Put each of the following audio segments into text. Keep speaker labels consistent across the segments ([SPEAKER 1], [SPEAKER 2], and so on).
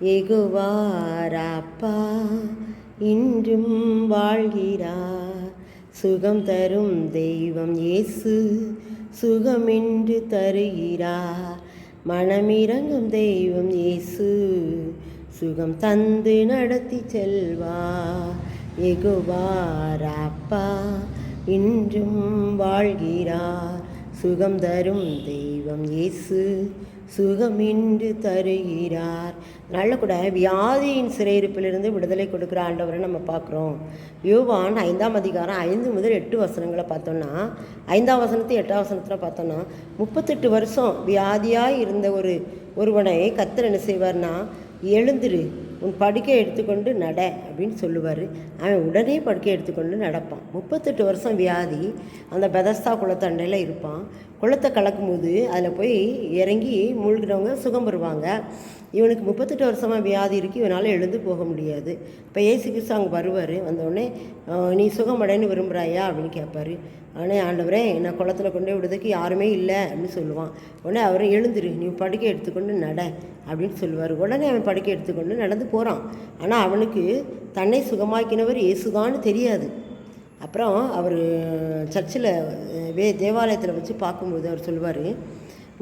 [SPEAKER 1] எகுவாராப்பா இன்றும் வாழ்கிறார் சுகம் தரும் தெய்வம் இயேசு சுகமென்று தருகிறார் மனமிறங்கும் தெய்வம் இயேசு சுகம் தந்து நடத்தி செல்வா. எகுவாராப்பா இன்றும் வாழ்கிறார் சுகம் தரும் தெய்வம் இயேசு. சுகமின்று தருகிறார். நல்ல கூட வியாதியின் சிறையிருப்பிலிருந்து விடுதலை கொடுக்குற ஆண்டவரை நம்ம பார்க்குறோம். யோவான் ஐந்தாம் அதிகாரம் ஐந்து முதல் எட்டு வசனங்களை பார்த்தோன்னா ஐந்தாம் வசனத்தை எட்டாம் வசனத்தில் பார்த்தோன்னா முப்பத்தெட்டு வருஷம் வியாதியாக இருந்த ஒரு ஒருவனை கத்தர் என்ன செய்வார்னா எழுந்துரு. உன் படுக்கை எடுத்துக்கொண்டு நட அப்படின்னு சொல்லுவார். அவன் உடனே படுக்கை எடுத்துக்கொண்டு நடப்பான். முப்பத்தெட்டு வருஷம் வியாதி. அந்த பெதஸ்தா குளத்தண்டையில் இருப்பான். குளத்தை கலக்கும்போது அதில் போய் இறங்கி மூழ்கினவங்க சுகம் பெறுவாங்க. இவனுக்கு முப்பத்தெட்டு வருஷமாக வியாதி இருக்குது இவனால் எழுந்து போக முடியாது. இப்போ ஏசு கிறிஸ்து அங்கே வருவார். வந்தோடனே நீ சுகமடைன்னு விரும்புகிறாயா அப்படின்னு கேட்பாரு ஆனால் ஆண்டவரே என்னை குளத்துல கொண்டு போய் விடுறதுக்கு யாருமே இல்லை அப்படின்னு சொல்லுவான். உடனே அவர் எழுந்துரு. நீ படுக்கை எடுத்துக்கொண்டு நட அப்படின்னு சொல்லுவார். உடனே அவன் படுக்கை எடுத்துக்கொண்டு நடந்து போகிறான் ஆனால் அவனுக்கு தன்னை சுகமாக்கினவர் இயேசுதான்னு தெரியாது. அப்புறம் அவர் சர்ச்சில் வே தேவாலயத்தில் வச்சு பார்க்கும்போது அவர் சொல்லுவார்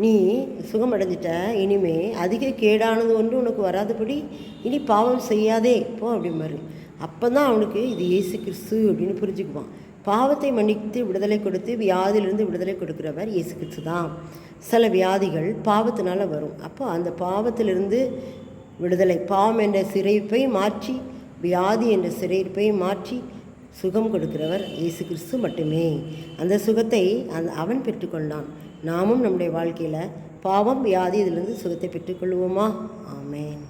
[SPEAKER 1] நீ சுகமடைஞ்சிட்ட இனிமே அதிக கேடானது ஒன்று உனக்கு வராதபடி இனி பாவம் செய்யாதே போ அப்படிம்பாரு. அப்போ தான் அவனுக்கு இது இயேசு கிறிஸ்து அப்படின்னு புரிஞ்சுக்குவான். பாவத்தை மன்னித்து விடுதலை கொடுத்து வியாதியிலிருந்து விடுதலை கொடுக்குறவர் இயேசு கிறிஸ்து தான் சில வியாதிகள் பாவத்தினால் வரும். அப்போ அந்த பாவத்திலிருந்து விடுதலை. பாவம் என்ற சிறைப்பை மாற்றி வியாதி என்ற சிறைப்பை மாற்றி சுகம் கொடுக்கிறவர் இயேசு கிறிஸ்து மட்டுமே. அந்த சுகத்தை அந் அவன் பெற்றுக்கொண்டான். நாமும் நம்முடைய வாழ்க்கையில் பாவம் வியாதி இதிலிருந்து சுகத்தை பெற்றுக்கொள்வோமா? ஆமேன்.